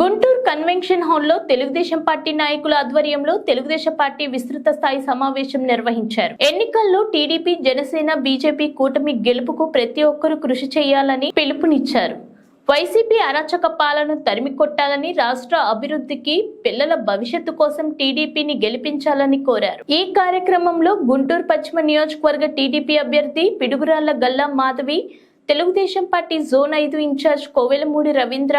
Guntur convention హాల్లో Telugu Desam party నాయకుల ఆధ్వర్యంలో తెలుగుదేశం పార్టీ విస్తృత స్థాయి సమావేశం నిర్వహించారు. ఎన్నికల్లో టీడీపీ జనసేన బీజేపీ కూటమి గెలుపుకు ప్రతి ఒక్కరూ కృషి చేయాలని పిలుపునిచ్చారు. వైసీపీ అరాచక పాలను తరిమి కొట్టాలని రాష్ట్ర అభివృద్ధికి పిల్లల భవిష్యత్తు కోసం టీడీపీని గెలిపించాలని కోరారు. ఈ కార్యక్రమంలో గుంటూరు పశ్చిమ నియోజకవర్గ టీడీపీ అభ్యర్థి పిడుగురాళ్ళ గల్లా మాధవి తెలుగుదేశం పార్టీ జోన్ ఐదు ఇన్ఛార్జ్ కోవెలమూడి రవీంద్ర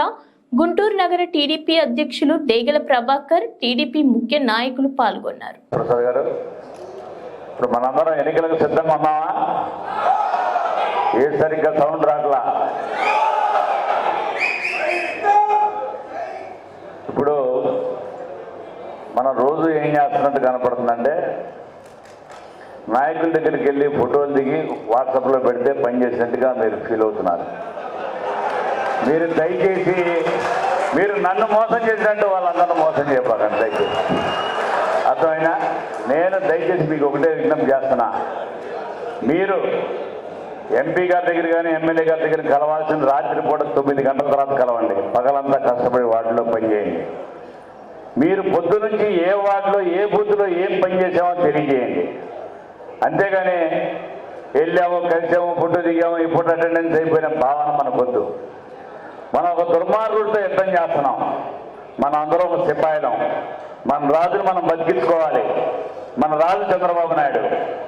గుంటూరు నగర టీడీపీ అధ్యక్షులు దేగల ప్రభాకర్ టీడీపీ ముఖ్య నాయకులు పాల్గొన్నారు. ప్రసాద్ గారు ఇప్పుడు మనందరం ఎన్నికలకు సిద్ధంగా ఉన్నామా? ఏ సరిగ్గా సౌండ్ రాట్లా? ఇప్పుడు మనం రోజు ఏం చేస్తున్నట్టు కనపడుతుందంటే నాయకుల దగ్గరికి వెళ్ళి ఫోటోలు దిగి వాట్సాప్లో పెడితే పనిచేసినట్టుగా మీరు ఫీల్ అవుతున్నారు. మీరు దయచేసి మీరు నన్ను మోసం చేసినట్టు వాళ్ళందరూ మోసం చేయబాకండి దయచేసి. అర్థమైనా నేను దయచేసి మీకు ఒకటే విజ్ఞప్తి చేస్తున్నా. మీరు ఎంపీ గారి దగ్గర కానీ ఎమ్మెల్యే గారి దగ్గర కలవాల్సిన రాత్రి పూట తొమ్మిది గంటల తర్వాత కలవండి. పగలంతా కష్టపడి వార్డులో పనిచేయండి మీరు పొద్దు నుంచి ఏ వార్డులో ఏ బూత్లో ఏం పనిచేసామో తెలియజేయండి. అంతేగాని వెళ్ళాము కలిసాము ఫోటో దిగాము ఈ ఫోటో అటెండెన్స్ అయిపోయిన భావన మనకొద్దు. మనం ఒక దుర్మార్గుడితో యుద్ధం చేస్తున్నాం. మన అందరం ఒక సిపాయిలం. మన రాజును మనం బతికించుకోవాలి. మన రాజు చంద్రబాబు నాయుడు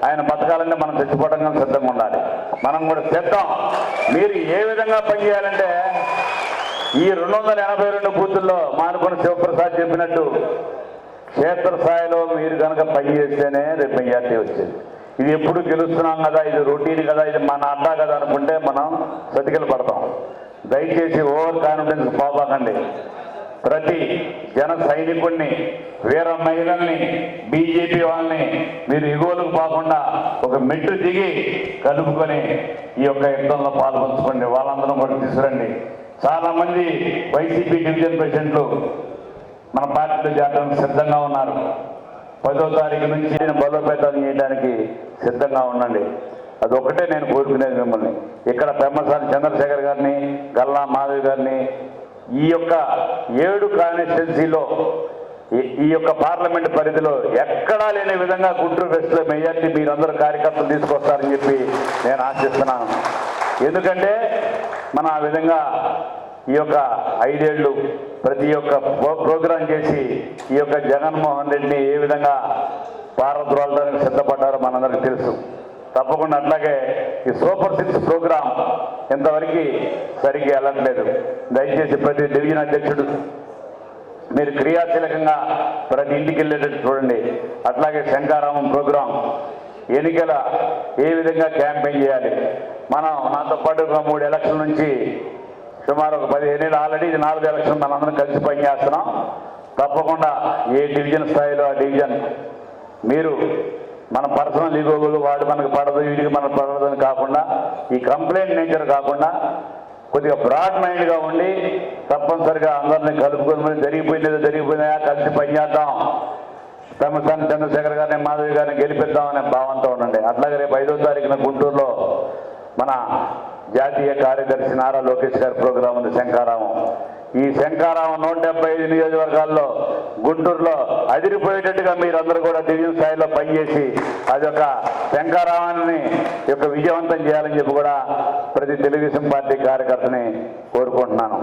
ఆయన పథకాలన్నీ మనం తెచ్చిపోవడం సిద్ధంగా ఉండాలి. మనం కూడా సిద్ధం మీరు ఏ విధంగా పనిచేయాలంటే ఈ రెండు వందల ఎనభై రెండు బూతుల్లో మానుకొని శివప్రసాద్ చెప్పినట్టు క్షేత్రస్థాయిలో మీరు కనుక పనిచేస్తేనే రేపు మెజార్టీ వచ్చేది. ఇది ఎప్పుడు గెలుస్తున్నాం కదా ఇది రొటీన్ కదా ఇది మన అడ్డా కదా అనుకుంటే మనం సతికిలు పడతాం. దయచేసి ఓవర్ కాన్ఫిడెన్స్ పోబాకండి. ప్రతి జన సైనికుడిని వీర మహిళల్ని బీజేపీ వాళ్ళని మీరు ఎగువలకు పోకుండా ఒక మెట్టు దిగి కలుపుకొని ఈ యొక్క యుద్ధంలో పాల్పంచుకోండి. వాళ్ళందరం కూడా తీసుకురండి. చాలామంది వైసీపీ డివిజన్ ప్రెసిడెంట్లు మన పార్టీలో చేరడానికి సిద్ధంగా ఉన్నారు. పదో తారీఖు నుంచి బలోపేతం బలోపేతాలు చేయడానికి సిద్ధంగా ఉండండి. అదొకటే నేను కోరుకునేది మిమ్మల్ని. ఇక్కడ పెమ్మసాని చంద్రశేఖర్ గారిని గల్లా మాధవి గారిని ఈ యొక్క ఏడు కాన్స్టిట్యున్సీలో ఈ- ఈ యొక్క పార్లమెంట్ పరిధిలో ఎక్కడా లేని విధంగా గుంటూరు వెస్ట్లో మెజార్టీ మీరందరూ కార్యకర్తలు తీసుకొస్తారని చెప్పి నేను ఆశిస్తున్నాను. ఎందుకంటే మనం ఆ విధంగా ఈ యొక్క ఐదేళ్ళు ప్రతి ఒక్క ప్రోగ్రాం చేసి ఈ యొక్క జగన్మోహన్ రెడ్డిని ఏ విధంగా పారద్రోలడానికి సిద్ధపడ్డారో మనందరికీ తెలుసు. తప్పకుండా అట్లాగే ఈ సూపర్ సిక్స్ ప్రోగ్రాం ఇంతవరకు సరిగ్గా వెళ్ళట్లేదు. దయచేసి ప్రతి డివిజన్ అధ్యక్షుడు మీరు క్రియాశీలకంగా ప్రతి ఇంటికి వెళ్ళేటట్టు చూడండి. అట్లాగే శంకారామం ప్రోగ్రాం ఎన్నికల ఏ విధంగా క్యాంపెయిన్ చేయాలి? మనం నాతో పాటు ఒక మూడు ఎలక్షన్ నుంచి సుమారు ఒక పదిహేను ఏళ్ళు ఆల్రెడీ ఇది నాలుగు ఎలక్షన్ మనందరం కలిసి పనిచేస్తున్నాం తప్పకుండా ఏ డివిజన్ స్థాయిలో ఆ డివిజన్ మీరు మన పర్సనల్ ఈగోగులు వాడు మనకు పడదు వీడికి మనకు పడదు అని కాకుండా ఈ కంప్లైంట్ నేచర్ కాకుండా కొద్దిగా బ్రాడ్ మైండ్గా ఉండి తప్పనిసరిగా అందరినీ కలుపుకొని మరి జరిగిపోయినది జరిగిపోయినాయా కలిసి పనిచేద్దాం తమసాని చంద్రశేఖర్ గారిని మాధవి గారిని గెలిపిద్దామనే భావంతో ఉండండి. అట్లాగే రేపు ఐదో తారీఖున గుంటూరులో మన జాతీయ కార్యదర్శి నారా లోకేష్ గారి ప్రోగ్రాం ఉంది శంకారామం ఈ శంకారామం నూట డెబ్బై ఐదు నియోజకవర్గాల్లో గుంటూరులో అదిరిపోయేటట్టుగా మీరందరూ కూడా డివిజన్ స్థాయిలో పనిచేసి అది ఒక శంకారామాన్ని యొక్క విజయవంతం చేయాలని చెప్పి కూడా ప్రతి తెలుగుదేశం పార్టీ కార్యకర్తని కోరుకుంటున్నాను.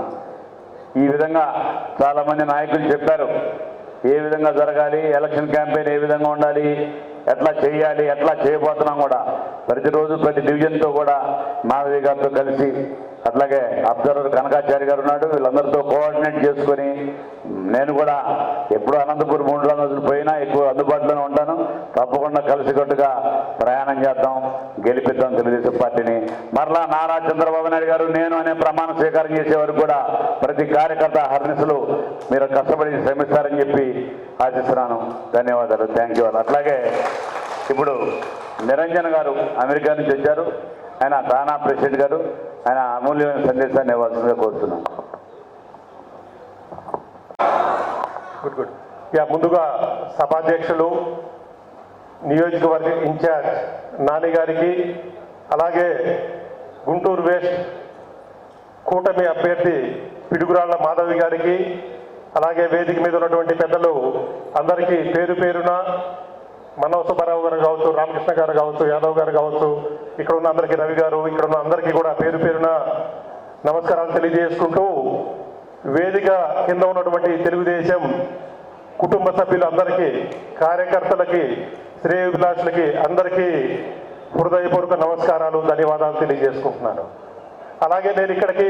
ఈ విధంగా చాలామంది నాయకులు చెప్పారు. ఏ విధంగా జరగాలి ఎలక్షన్ క్యాంపెయిన్ ఏ విధంగా ఉండాలి ఎట్లా చేయాలి ఎట్లా చేయబోతున్నాం కూడా. ప్రతిరోజు ప్రతి డివిజన్తో కూడా మాధవి గారితో కలిసి అట్లాగే అబ్జర్వర్ కనకాచారి గారు ఉన్నాడు వీళ్ళందరితో కోఆర్డినేట్ చేసుకొని నేను కూడా ఎప్పుడు అనంతపురం మూడు రోజులు పోయినా ఎక్కువ అందుబాటులోనే ఉంటాను. తప్పకుండా కలిసికట్టుగా ప్రయాణం చేద్దాం. గెలిపిద్దాం తెలుగుదేశం పార్టీని. మరలా నారా చంద్రబాబు నాయుడు గారు నేను అనే ప్రమాణ స్వీకారం చేసే వరకు కూడా ప్రతి కార్యకర్త హర్నిసులు మీరు కష్టపడి శ్రమిస్తారని చెప్పి ఆశిస్తున్నాను. ధన్యవాదాలు. థ్యాంక్ యూ అట్లాగే ఇప్పుడు నిరంజన్ గారు అమెరికా నుంచి వచ్చారు. ఆయన తానా ప్రెసిడెంట్ గారు. ఆయన అమూల్యమైన సందేశాన్ని ఇవ్వాల్సిందిగా కోరుతున్నాను. Good good. యా ముందుగా సభాధ్యక్షులు నియోజకవర్గ ఇన్ఛార్జ్ నాని గారికి అలాగే గుంటూరు వేస్ట్ కూటమి అభ్యర్థి పిడుగురాళ్ళ మాధవి గారికి అలాగే వేదిక మీద ఉన్నటువంటి పెద్దలు అందరికీ పేరు పేరున మనోసభరావు సుబ్బారావు గారు కావచ్చు రామకృష్ణ గారు కావచ్చు యాదవ్ గారు కావచ్చు ఇక్కడ ఉన్న అందరికీ రవి గారు ఇక్కడ ఉన్న అందరికీ కూడా పేరు పేరున నమస్కారాలు తెలియజేసుకుంటూ వేదిక కింద ఉన్నటువంటి తెలుగుదేశం కుటుంబ సభ్యులందరికీ కార్యకర్తలకి శ్రేయోభిలాషులకి అందరికీ హృదయపూర్వక నమస్కారాలు ధన్యవాదాలు తెలియజేసుకుంటున్నాను. అలాగే నేను ఇక్కడికి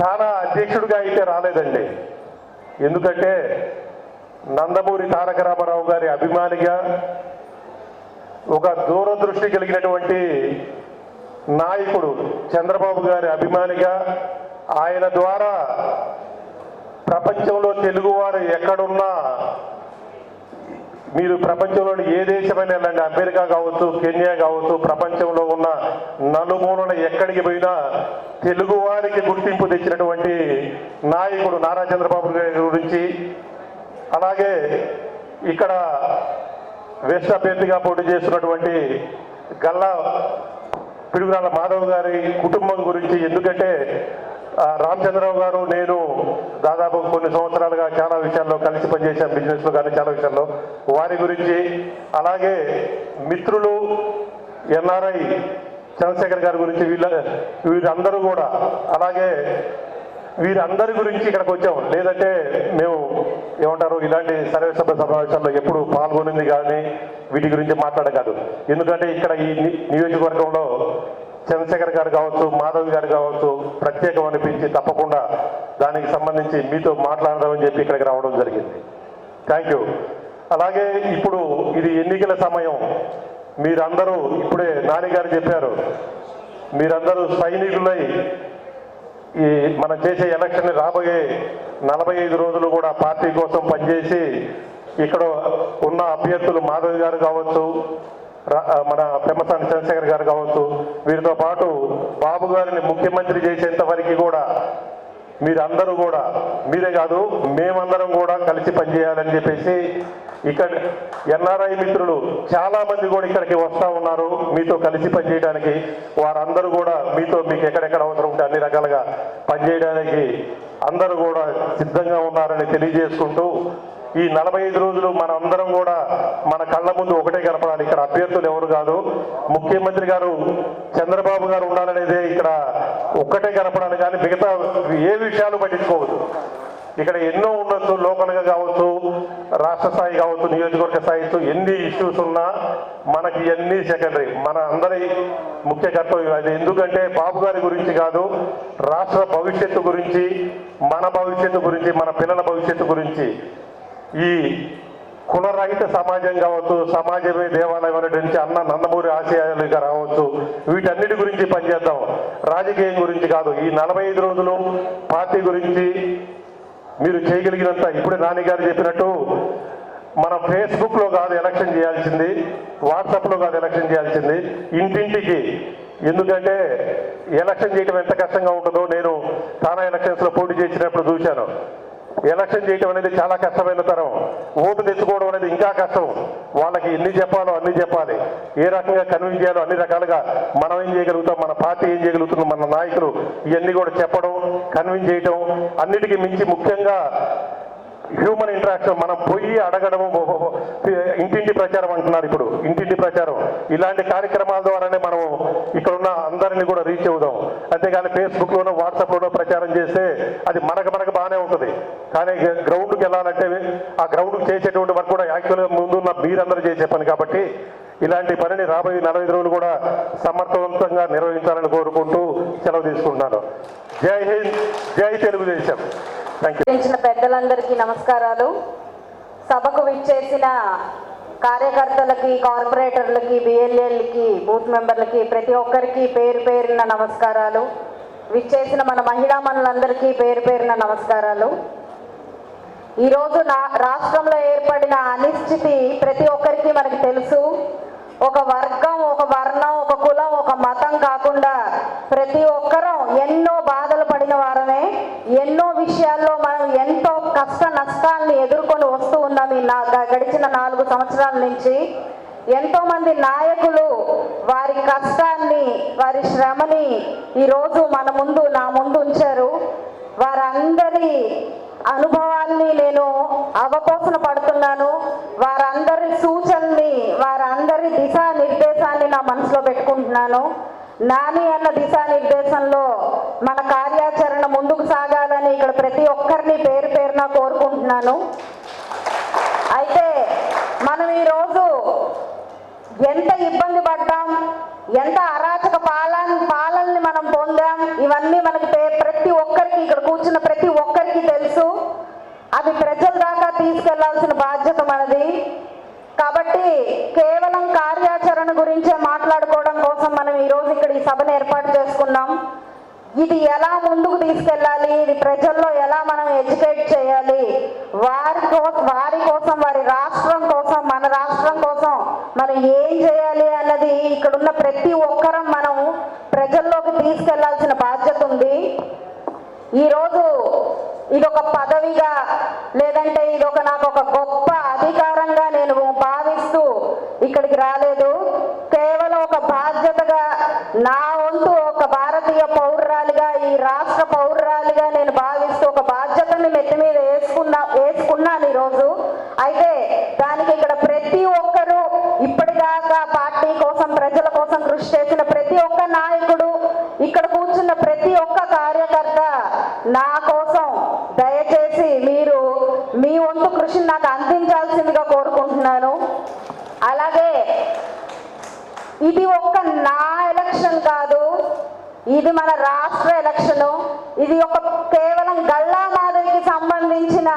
తానా అధ్యక్షుడిగా అయితే రాలేదండి. ఎందుకంటే నందమూరి తారక రామారావు గారి అభిమానిగా ఒక దూరదృష్టి కలిగినటువంటి నాయకుడు చంద్రబాబు గారి అభిమానిగా ఆయన ద్వారా ప్రపంచంలో తెలుగువారు ఎక్కడున్నా మీరు ప్రపంచంలోని ఏ దేశమైనా వెళ్ళండి. అమెరికా కావచ్చు కెన్యా కావచ్చు ప్రపంచంలో ఉన్న నలుమూలన ఎక్కడికి పోయినా తెలుగువారికి గుర్తింపు తెచ్చినటువంటి నాయకుడు నారా చంద్రబాబు నాయుడు గురించి అలాగే ఇక్కడ వెస్ట్ అభ్యర్థిగా పోటీ చేస్తున్నటువంటి గల్లా పిడుగురాల మాధవ్ గారి కుటుంబం గురించి ఎందుకంటే రామచంద్రరావు గారు నేను దాదాపు కొన్ని సంవత్సరాలుగా చాలా విషయాల్లో కలిసి పనిచేశాం బిజినెస్లో కానీ చాలా విషయాల్లో. వారి గురించి అలాగే మిత్రులు ఎన్ఆర్ఐ చంద్రశేఖర్ గారి గురించి వీళ్ళ వీరందరూ కూడా అలాగే వీరందరి గురించి ఇక్కడికి వచ్చాం. లేదంటే మేము ఏమంటారు ఇలాంటి సర్వసభ సమావేశాల్లో ఎప్పుడు పాల్గొనింది కానీ వీటి గురించి మాట్లాడకాదు ఎందుకంటే ఇక్కడ ఈ ని- నియోజకవర్గంలో చంద్రశేఖర్ గారు కావచ్చు మాధవ్ గారు కావచ్చు ప్రత్యేకం అనిపించి తప్పకుండా దానికి సంబంధించి మీతో మాట్లాడదామని చెప్పి ఇక్కడికి రావడం జరిగింది. థ్యాంక్ యూ అలాగే ఇప్పుడు ఇది ఎన్నికల సమయం. మీరందరూ ఇప్పుడే నాని గారు చెప్పారు. మీరందరూ సైనికులై ఈ మనం చేసే ఎలక్షన్ రాబోయే నలభై ఐదు రోజులు కూడా పార్టీ కోసం పనిచేసి ఇక్కడ ఉన్న అభ్యర్థులు మాధవి గారు కావచ్చు మన పెమ్మసాని చంద్రశేఖర్ గారు కావచ్చు వీరితో పాటు బాబు గారిని ముఖ్యమంత్రి చేసేంత వరకు కూడా మీరందరూ కూడా మీరే కాదు మేమందరం కూడా కలిసి పనిచేయాలని చెప్పేసి ఇక్కడ ఎన్ఆర్ఐ మిత్రులు చాలామంది కూడా ఇక్కడికి వస్తూ ఉన్నారు. మీతో కలిసి పనిచేయడానికి వారందరూ కూడా మీతో మీకు ఎక్కడెక్కడ అవసరం ఉంటే అన్ని రకాలుగా పనిచేయడానికి అందరూ కూడా సిద్ధంగా ఉన్నారని తెలియజేసుకుంటూ ఈ నలభై ఐదు రోజులు మన అందరం కూడా మన కళ్ళ ముందు ఒకటే కనపడాలి ఇక్కడ అభ్యర్థులు ఎవరు కాదు. ముఖ్యమంత్రి గారు చంద్రబాబు గారు ఉండాలనేదే ఇక్కడ ఒక్కటే కనపడాలి కానీ మిగతా ఏ విషయాలు పట్టించుకోవద్దు. ఇక్కడ ఎన్నో ఉండొచ్చు లోకల్గా కావచ్చు రాష్ట్ర స్థాయి కావచ్చు నియోజకవర్గ స్థాయితో ఎన్ని ఇష్యూస్ ఉన్నా మనకి ఎన్ని సెకండరీ మన అందరి ముఖ్య కర్తవ్యం అది. ఎందుకంటే బాబు గారి గురించి కాదు రాష్ట్ర భవిష్యత్తు గురించి మన భవిష్యత్తు గురించి మన పిల్లల భవిష్యత్తు గురించి ఈ కులరహిత సమాజం కావచ్చు సమాజమే దేవాలయం అనేటువంటి అన్న నందమూరి ఆశయాలుగా రావచ్చు. వీటన్నిటి గురించి పనిచేద్దాం. రాజకీయం గురించి కాదు. ఈ నలభై ఐదు రోజులు పార్టీ గురించి మీరు చేయగలిగినంత ఇప్పుడే నాని గారు చెప్పినట్టు మనం ఫేస్బుక్లో కాదు ఎలక్షన్ చేయాల్సింది వాట్సాప్లో కాదు ఎలక్షన్ చేయాల్సింది. ఇంటింటికి. ఎందుకంటే ఎలక్షన్ చేయడం ఎంత కష్టంగా ఉంటుందో నేను తానా ఎలక్షన్స్లో పోటీ చేసినప్పుడు చూశాను. ఎలక్షన్ చేయటం అనేది చాలా కష్టమైన తరం. ఓటు తెచ్చుకోవడం అనేది ఇంకా కష్టం. వాళ్ళకి ఎన్ని చెప్పాలో అన్ని చెప్పాలి. ఏ రకంగా కన్విన్స్ చేయాలో అన్ని రకాలుగా మనం ఏం చేయగలుగుతాం? మన పార్టీ ఏం చేయగలుగుతుంది? మన నాయకులు ఇవన్నీ కూడా చెప్పడం కన్విన్స్ చేయటం అన్నిటికీ మించి ముఖ్యంగా హ్యూమన్ ఇంటరాక్షన్ మనం పోయి అడగడము ఇంటింటి ప్రచారం అంటున్నారు ఇప్పుడు. ఇంటింటి ప్రచారం. ఇలాంటి కార్యక్రమాల ద్వారానే మనం ఇక్కడ ఉన్న అందరినీ కూడా రీచ్ అవుదాం. అంతేగాని ఫేస్బుక్లోనో వాట్సాప్లోనో ప్రచారం చేస్తే అది మనకు మనకు బాగానే ఉంటుంది. కానీ గ్రౌండ్కి వెళ్ళాలంటే ఆ గ్రౌండ్కి చేసేటువంటి వరకు కూడా యాక్చువల్గా ముందున్న మీరందరూ చేసే పని కాబట్టి ఇలాంటి పనిని రాబోయే నలభై రోజులు కూడా సమర్థవంతంగా నిర్వహించాలని కోరుకుంటూ సెలవు తీసుకుంటున్నాను. జై హింద్ జై తెలుగుదేశం. థ్యాంక్ యూ పెద్దలందరికీ నమస్కారాలు. సభకు విచ్చేసిన కార్యకర్తలకి కార్పొరేటర్లకి బిఎల్ఏలకి బూత్ మెంబర్లకి ప్రతి ఒక్కరికి పేరు పేరున నమస్కారాలు. విచ్చేసిన మన మహిళా మనులందరికీ పేరు పేరున నమస్కారాలు. ఈరోజు నా రాష్ట్రంలో ఏర్పడిన అనిశ్చితి ప్రతి ఒక్కరికి మనకి తెలుసు. ఒక వర్గం ఒక వర్ణం ఒక కులం ఒక మతం కాకుండా ప్రతి ఒక్కరం ఎన్నో బాధలు పడిన వారమే ఎన్నో విషయాల్లో మనం ఎంతో కష్ట నష్టాల్ని ఎదుర్కొని వస్తూ ఉన్నాం ఈ నా- గడిచిన నాలుగు సంవత్సరాల నుంచి. ఎంతో మంది నాయకులు వారి కష్టాన్ని వారి శ్రమని ఈరోజు మన ముందు నా ముందు ఉంచారు. వారందరి అనుభవాల్ని నేను అవపోసన పడుతున్నాను. వారందరి వారందరి దిశా నిర్దేశాన్ని నా మనసులో పెట్టుకుంటున్నాను. నాని అన్న దిశా నిర్దేశంలో మన కార్యాచరణ ముందుకు సాగాలని ఇక్కడ ప్రతి ఒక్కరిని పేరు పేరున కోరుకుంటున్నాను. అయితే మనం ఈరోజు ఎంత ఇబ్బంది పడ్డాం ఎంత అరాచక పాలన పాలనని మనం పొందాం ఇవన్నీ మనకి ప్రతి ఒక్కరికి ఇక్కడ కూర్చున్న ప్రతి ఒక్కరికి తెలుసు. అది ప్రజల దాకా తీసుకెళ్ళాల్సిన బాధ్యత ఈ సభను ఏర్పాటు చేసుకున్నాం. ఇది ఎలా ముందుకు తీసుకెళ్ళాలి? ఇది ప్రజల్లో ఎలా మనం ఎడ్యుకేట్ చేయాలి? వారి కోసం వారి కోసం వారి రాష్ట్రం కోసం మన రాష్ట్రం కోసం మనం ఏం చేయాలి అన్నది ఇక్కడ ఉన్న ప్రతి ఒక్కరం మనం ప్రజల్లోకి తీసుకెళ్ళాల్సిన బాధ్యత ఉంది. ఈరోజు ఇది ఒక పదవిగా లేదంటే ఇది ఒక నాకు ఒక గొప్ప అధికారంగా నేను భావిస్తూ ఇక్కడికి రాలేదు. కేవలం ఒక బాధ్యత నా వంతు ఒక భారతీయ పౌరురాలిగా ఈ రాష్ట్ర పౌరురాలిగా నేను భావిస్తూ ఒక బాధ్యతని నెత్తి మీద వేసుకున్నా వేసుకున్నాను ఈరోజు అయితే దానికి ఇక్కడ ప్రతి ఒక్కరూ ఇప్పటిదాకా పార్టీ కోసం ప్రజల కోసం కృషి చేసిన ప్రతి ఒక్క నాయకుడు ఇక్కడ కూర్చున్న ప్రతి ఒక్క కార్యకర్త నా కోసం దయచేసి మీరు మీ వంతు కృషిని నాకు అందించాల్సిందిగా కోరుకుంటున్నాను అలాగే ఇది ఒక్క నా ఎలక్షన్ కాదు ఇది మన రాష్ట్ర ఎలక్షను ఇది ఒక కేవలం గల్లా మాధవికి సంబంధించిన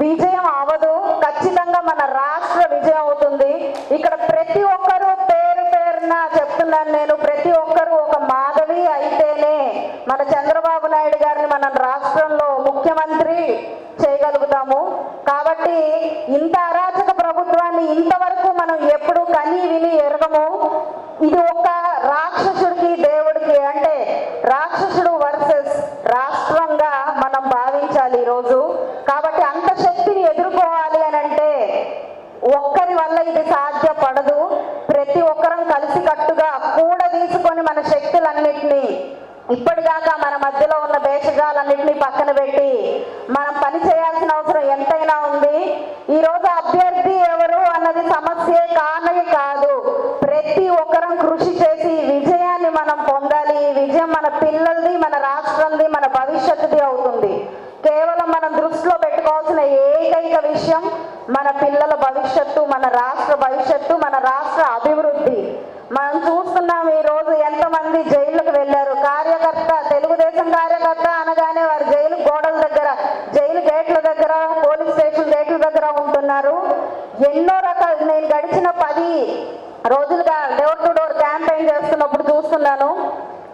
విజయం అవదు ఖచ్చితంగా మన రాష్ట్ర విజయం అవుతుంది ఇక్కడ ప్రతి ఒక్కరూ పేరు పేరున చెప్తున్నాను నేను ప్రతి ఒక్కరూ ఒక మాధవి అయితేనే మన చంద్రబాబు నాయుడు గారిని మన రాష్ట్రంలో ముఖ్యమంత్రి చేయగలుగుతాము కాబట్టి ఇంత అరాచక ప్రభుత్వాన్ని ఇంతవరకు మనం ఎప్పుడు కని విని ఎరగము ఇది ఒక రాక్షసుడికి దేవుడికి అంటే రాక్షసుడు వర్సెస్ రాష్ట్రంగా మనం భావించాలి ఈరోజు కాబట్టి అంత శక్తిని ఎదుర్కోవాలి అని అంటే ఒక్కరి వల్ల ఇది సాధ్యపడదు ప్రతి ఒక్కరం కలిసి కట్టుగా కూడ తీసుకొని మన శక్తులన్నిటినీ ఇప్పటిదాకా మన మధ్యలో ఉన్న భేషజాలన్నింటినీ పక్కన పెట్టి మనం పని చేయాల్సిన అవసరం ఎంతైనా ఉంది. ఈ రోజు అభ్యర్థి ఎవరు అన్నది సమస్యే కానే కాదు. ప్రతి ఒక్కరం కృషి చేసి ఈ విజయాన్ని మనం పొందాలి. ఈ విజయం మన పిల్లలది మన రాష్ట్రంది మన భవిష్యత్తుది అవుతుంది. కేవలం మనం దృష్టిలో పెట్టుకోవాల్సిన ఏకైక విషయం మన పిల్లల భవిష్యత్తు మన రాష్ట్ర భవిష్యత్తు మన రాష్ట్ర అభివృద్ధి. మనం చూస్తున్నాం ఈ రోజు ఎంతమంది జై వెళ్ళారు కార్యకర్త తెలుగుదేశం కార్యకర్త అనగానే వారు జైలు గోడల దగ్గర జైలు గేట్ల దగ్గర పోలీస్ స్టేషన్ గేట్ల దగ్గర ఉంటున్నారు ఎన్నో రకాల నేను గడిచిన రోజులుగా డోర్ టు డోర్ క్యాంపెయిన్ చేస్తున్నప్పుడు చూస్తున్నాను.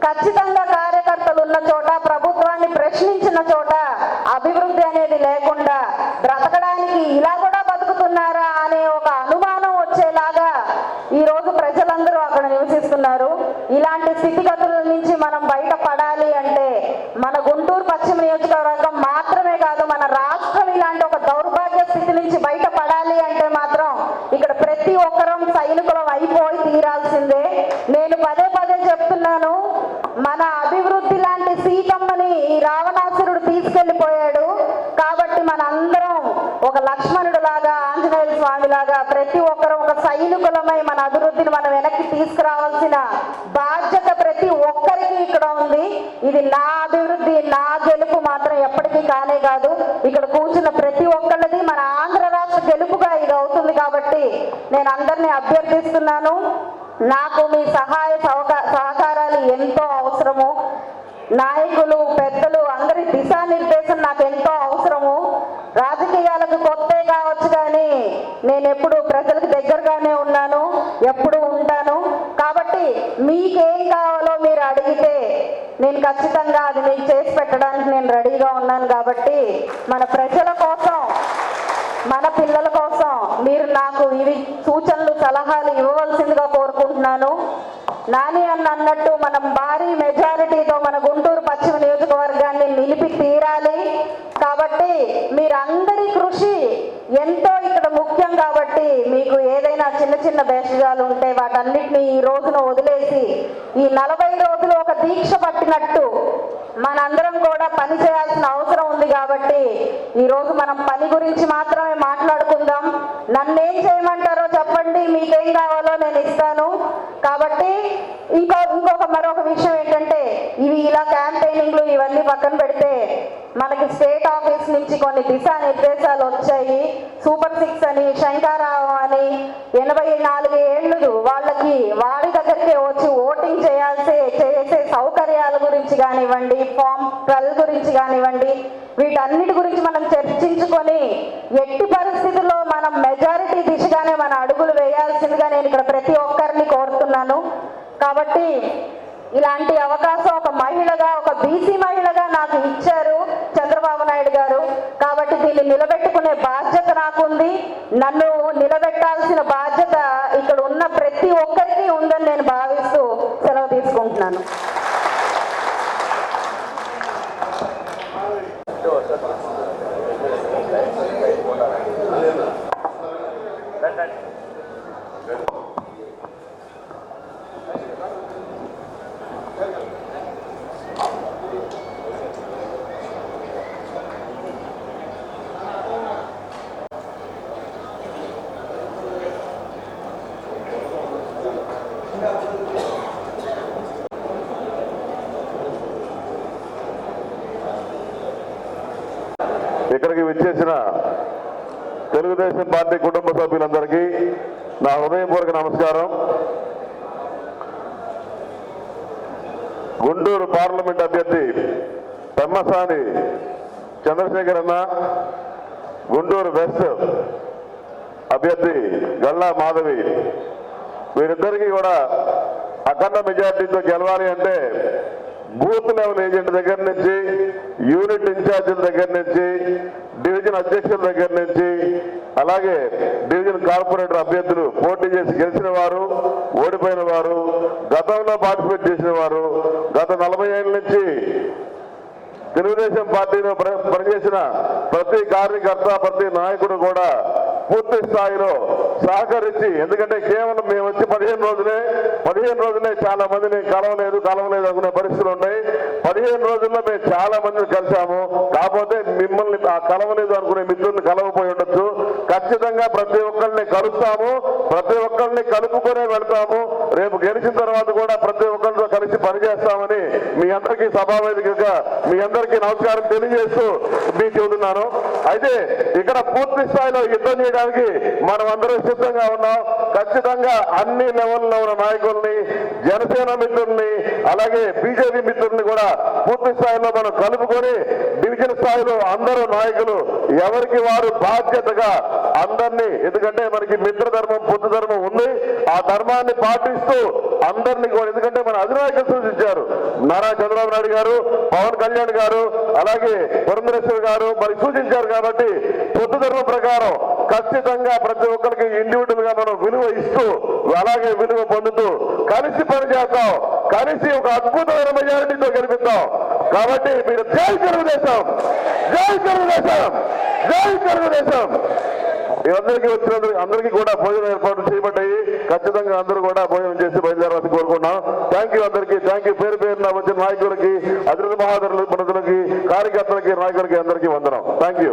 ఖచ్చితంగా కార్యకర్తలు ఉన్న చోట ప్రభుత్వాన్ని ప్రశ్నించిన చోట అభివృద్ధి అనేది లేకుండా బ్రతకడానికి ఇలా కూడా బతుకుతున్నారా అనే ఒక అనుమానం వచ్చేలాగా ఈ రోజు ప్రజలందరూ అక్కడ నివసిస్తున్నారు. ఇలాంటి స్థితిగతుల నుంచి మనం బయటపడాలి అంటే మన గుంటూరు పశ్చిమ నియోజకవర్గం మాత్రమే కాదు మన రాష్ట్రం ఇలాంటి ఒక దౌర్భాగ్య స్థితి నుంచి బయటపడాలి అంటే మాత్రం ఇక్కడ ప్రతి ఒక్కరం సైనికులం అయిపోయి తీరాల్సిందే. నేను పదే పదే చెప్తున్నాను మన అభివృద్ధి లాంటి సీతమ్మని ఈ రావణాసురుడు తీసుకెళ్ళిపోయాడు కాబట్టి మన అందరం ఒక లక్ష్మణుడు లాగా ఆంజనేయ స్వామి లాగా ప్రతి ఒక్కరు ఒక సైనికులమై మన అభివృద్ధిని మనం వెనక్కి తీసుకురావాల్సిన బాధ్యత ప్రతి ఒక్కరికి ఇక్కడ ఉంది. ఇది నా అభివృద్ధి నా గెలుపు మాత్రం ఎప్పటికీ కానే కాదు. ఇక్కడ కూర్చున్న ప్రతి ఒక్కళ్ళది మన ఆంధ్ర రాష్ట్ర గెలుపుగా ఇది అవుతుంది కాబట్టి నేను అందరినీ అభ్యర్థిస్తున్నాను. నాకు మీ సహాయ సహకారాలు ఎంతో అవసరము. నాయకులు పెద్దలు అందరి దిశానిర్దేశం నాకు ఎంతో అవసరము. రాజకీయాలకు కొత్తే కావచ్చు కానీ నేను ఎప్పుడు ప్రజలకు దగ్గరగానే ఉన్నాను ఎప్పుడు ఉంటాను. కాబట్టి మీకేం కావాలో మీరు అడిగితే నేను ఖచ్చితంగా అది మీకు చేసి పెట్టడానికి నేను రెడీగా ఉన్నాను కాబట్టి మన ప్రజల కోసం మన పిల్లల కోసం మీరు నాకు ఇవి సూచనలు సలహాలు ఇవ్వవలసిందిగా కోరుకుంటున్నాను. నాని అన్న అన్నట్టు మనం భారీ మెజారిటీతో మన గుంటూరు పశ్చిమ నియోజకవర్గాన్ని నిలిపి తీరాలి. కాబట్టి మీరందరి కృషి ఎంతో ఇక్కడ ముఖ్యం కాబట్టి మీకు ఏదైనా చిన్న చిన్న భేషజాలు ఉంటే వాటన్నిటిని ఈ రోజున వదిలేసి ఈ నలభై రోజులు ఒక దీక్ష పట్టినట్టు మనందరం కూడా పనిచేయాలి చేయాల్సిన అవసరం ఉంది కాబట్టి ఈ రోజు మనం పని గురించి మాత్రమే మాట్లాడుకుందాం నన్నేం చేయమంటారో చెప్పండి మీకేం కావాలో నేను ఇస్తాను కాబట్టి ఇంకో ఇంకొక మరొక విషయం ఏంటంటే ఇవి ఇలా క్యాంపెయినింగ్లు ఇవన్నీ పక్కన పెడితే మనకి స్టేట్ ఆఫీస్ నుంచి కొన్ని దిశానిర్దేశాలు వచ్చాయి. సూపర్ సిక్స్ అని శంకారావం అని ఎనభై నాలుగు ఏళ్ళు వాళ్ళకి వారి దగ్గరికే వచ్చి ఓటింగ్ చేయాల్సి చేసే సౌకర్యాల గురించి కానివ్వండి ఫామ్ ట్వెల్వ్ గురించి కానివ్వండి వీటన్నిటి గురించి మనం చర్చించుకొని ఎట్టి పరిస్థితుల్లో మనం మెజారిటీ దిశగానే మన అడుగులు వేయాల్సిందిగా నేను ఇక్కడ ప్రతి ఒక్కరిని కోరుతున్నాను కాబట్టి ఇలాంటి అవకాశం ఒక మహిళగా ఒక బీసీ మహిళగా నాకు ఇచ్చారు చంద్రబాబు నాయుడు గారు. కాబట్టి దీన్ని నిలబెట్టుకునే బాధ్యత నాకుంది. నన్ను నిలబెట్టాల్సిన బాధ్యత ఇక్కడ ఉన్న ప్రతి ఒక్కరికి ఉందని నేను భావిస్తూ సెలవు తీసుకుంటున్నాను ఇక్కడికి విచ్చేసిన తెలుగుదేశం పార్టీ కుటుంబ సభ్యులందరికీ నా హృదయపూర్వక నమస్కారం. గుంటూరు పార్లమెంట్ అభ్యర్థి పెమ్మసాని చంద్రశేఖర్ అన్న గుంటూరు వెస్ట్ అభ్యర్థి గల్లా మాధవి. వీరిద్దరికీ కూడా అఖండ మెజార్టీతో గెలవాలి అంటే బూత్ లెవెల్ ఏజెంట్ దగ్గర నుంచి యూనిట్ ఇన్ఛార్జీల దగ్గర నుంచి డివిజన్ అధ్యక్షుల దగ్గర నుంచి అలాగే డివిజన్ కార్పొరేటర్ అభ్యర్థులు పోటీ చేసి గెలిచిన వారు ఓడిపోయిన వారు గతంలో పార్టిసిపేట్ చేసిన వారు గత నలభై ఏళ్ళ నుంచి తెలుగుదేశం పార్టీలో పనిచేసిన ప్రతి కార్యకర్త ప్రతి నాయకుడు కూడా పూర్తి స్థాయిలో సహకరించి ఎందుకంటే కేవలం మేము వచ్చి పదిహేను రోజులే పదిహేను రోజులే చాలా మందిని కలవలేదు కలవలేదు అనుకునే పరిస్థితులు ఉన్నాయి పదిహేను రోజుల్లో మేము చాలా మందిని కలిసాము కాకపోతే మిమ్మల్ని ఆ కలవలేదు అనుకునే మిత్రుల్ని కలవపోయి ఉండొచ్చు. ఖచ్చితంగా ప్రతి ఒక్కరిని కలుస్తాము. ప్రతి ఒక్కరిని కలుపుకొనే వెళ్తాము. రేపు గెలిచిన తర్వాత కూడా ప్రతి ఒక్కరితో కలిసి పనిచేస్తామని మీ అందరికీ సభావేదికగా మీ అందరికీ నమస్కారం తెలియజేస్తూ మీకు చెబుతున్నాను అయితే ఇక్కడ పూర్తి స్థాయిలో యుద్ధం చేయడానికి మనం అందరం సిద్ధంగా ఉన్నాం. ఖచ్చితంగా అన్ని లెవెల్లో ఉన్న నాయకుల్ని జనసేన మిత్రుల్ని అలాగే బీజేపీ మిత్రుల్ని కూడా పూర్తి స్థాయిలో మనం కలుపుకొని డివిజన్ స్థాయిలో అందరూ నాయకులు ఎవరికి వారు బాధ్యతగా అందరినీ ఎందుకంటే మనకి మిత్ర ధర్మం పొత్తు ధర్మం ఉంది. ఆ ధర్మాన్ని పాటిస్తూ అందరినీ కూడా ఎందుకంటే మన అధినాయకులు సూచించారు. నారా చంద్రబాబు నాయుడు గారు పవన్ కళ్యాణ్ గారు అలాగే పురంధరేశ్వర్ గారు మరి సూచించారు కాబట్టి పొద్దు ధర్మ ప్రకారం ఖచ్చితంగా ప్రతి ఒక్కరికి ఇండివిజువల్గా మనం విలువ ఇస్తూ అలాగే విలువ పొందుతూ కలిసి పనిచేస్తాం. కలిసి ఒక అద్భుతమైన మెజారిటీతో గెలిపిస్తాం. కాబట్టి మీరు జై తెలుగుదేశం! జై తెలుగుదేశం! జై తెలుగుదేశం! అందరికీ వచ్చిన అందరికీ కూడా భోజనం ఏర్పాటు చేయబడ్డాయి. ఖచ్చితంగా అందరూ కూడా భోజనం చేసి బయలుదేరాలని కోరుకున్నాం థ్యాంక్ యూ అందరికీ. థ్యాంక్ యూ పేరు పేరున వచ్చిన నాయకులకి అతిథి మహాదరుల ప్రజలకి కార్యకర్తలకి నాయకులకి అందరికీ వందనం. Thank you